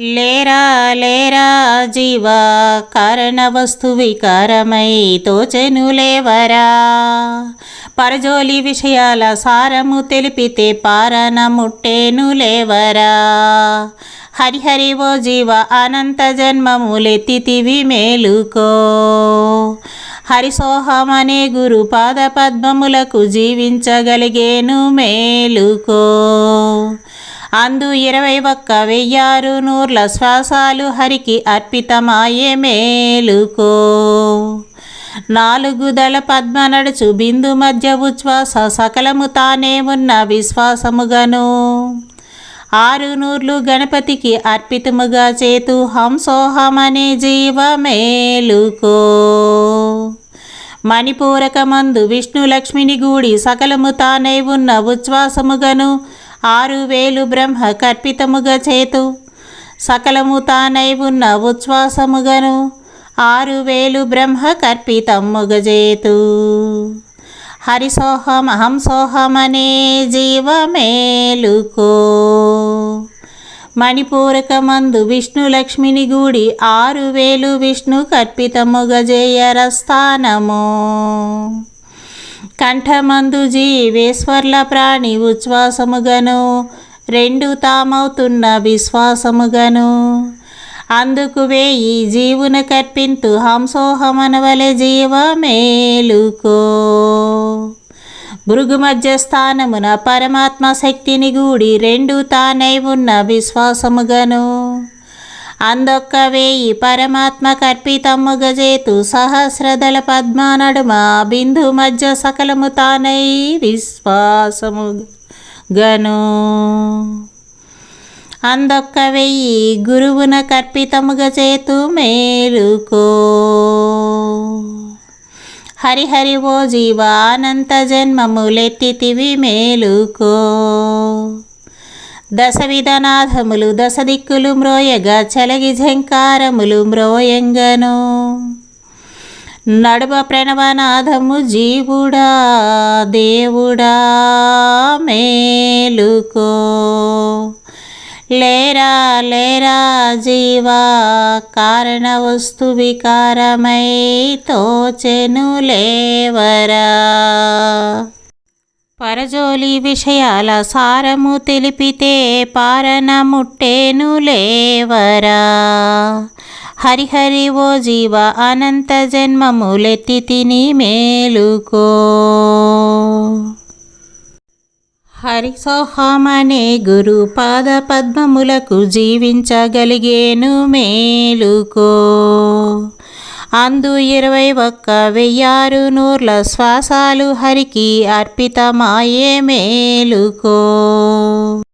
లేరా లేరా జీవ కారణ వస్తు వికారమై తోచెను లేవరా. పరజోలి విషయాల సారము తెలిపితే పారన ముట్టేను లేవరా. హరిహరి ఓ జీవ అనంత జన్మములెత్తితివి మేలుకో. హరిసోహమనే గురు పాద పద్మములకు జీవించగలిగేను మేలుకో. అందు ఇరవై ఒక్క వెయ్యారు నూర్ల శ్వాసాలు హరికి అర్పితమాయే మేలుకో. నాలుగు దళ పద్మ నడుచు బిందు మధ్య ఉచ్ఛ్వాస సకలము తానే ఉన్న విశ్వాసముగను. ఆరు నూర్లు గణపతికి అర్పితముగా చేతు హంసోహమనే జీవ మేలుకో. మణిపూరకమందు విష్ణులక్ష్మిని గూడి సకలము తానే ఉన్న ఉచ్ఛ్వాసముగను. ఆరు వేలు బ్రహ్మ కర్పితముగా చేతు. సకలము తానై ఉన్న ఉచ్ఛ్వాసముగను ఆరు వేలు బ్రహ్మ కర్పితముగజేతు అహం సోహమనే జీవమేలుకో మణిపూరకమందు విష్ణు లక్ష్మిని గూడి ఆరు వేలు విష్ణు కర్పితముగజేయరస్థానము కంఠమందు జీవేశ్వర్ల ప్రాణి ఉచ్ఛ్వాసముగను రెండు తామవుతున్న విశ్వాసముగను. అందుకు వేయి జీవున కర్పింతు హంసోహమనవలె జీవ మేలుకో. భృగు మధ్యస్థానమున పరమాత్మ శక్తిని గూడి రెండు తానై ఉన్న విశ్వాసముగను. అందొక్క ఈ పరమాత్మ కర్పితమ్ముగజేతు సహస్రదళ పద్మ నడుమ బిందు మధ్య సకలము తానై విశ్వాసము గను. అందొక్క వెయ్యి గురువున కర్పితముగా చేతు మేలుకో. హరిహరి ఓ జీవ అనంత జన్మములెత్తితివి మేలుకో. దశ విధనాథములు దశ దిక్కులు మ్రోయగా చలగి ఝంకారములు మ్రోయంగను. నడుమ ప్రణవనాథము జీవుడా దేవుడా మేలుకో. లేరా లేరా జీవా కారణ వస్తు వికారమై తోచెను లేవరా. పరజోలి విషయాల సారము తెలిపితే పారన ముట్టేను లేవరా హరిహరి ఓ జీవ అనంత జన్మములెత్తి తిని మేలుకో. హరిసోహమనే గురు పాద పద్మములకు జీవించగలిగేను మేలుకో. అందు ఇరవై ఒక్క వెయ్యారు నూర్ల శ్వాసాలు హరికి అర్పితమాయే మేలుకో.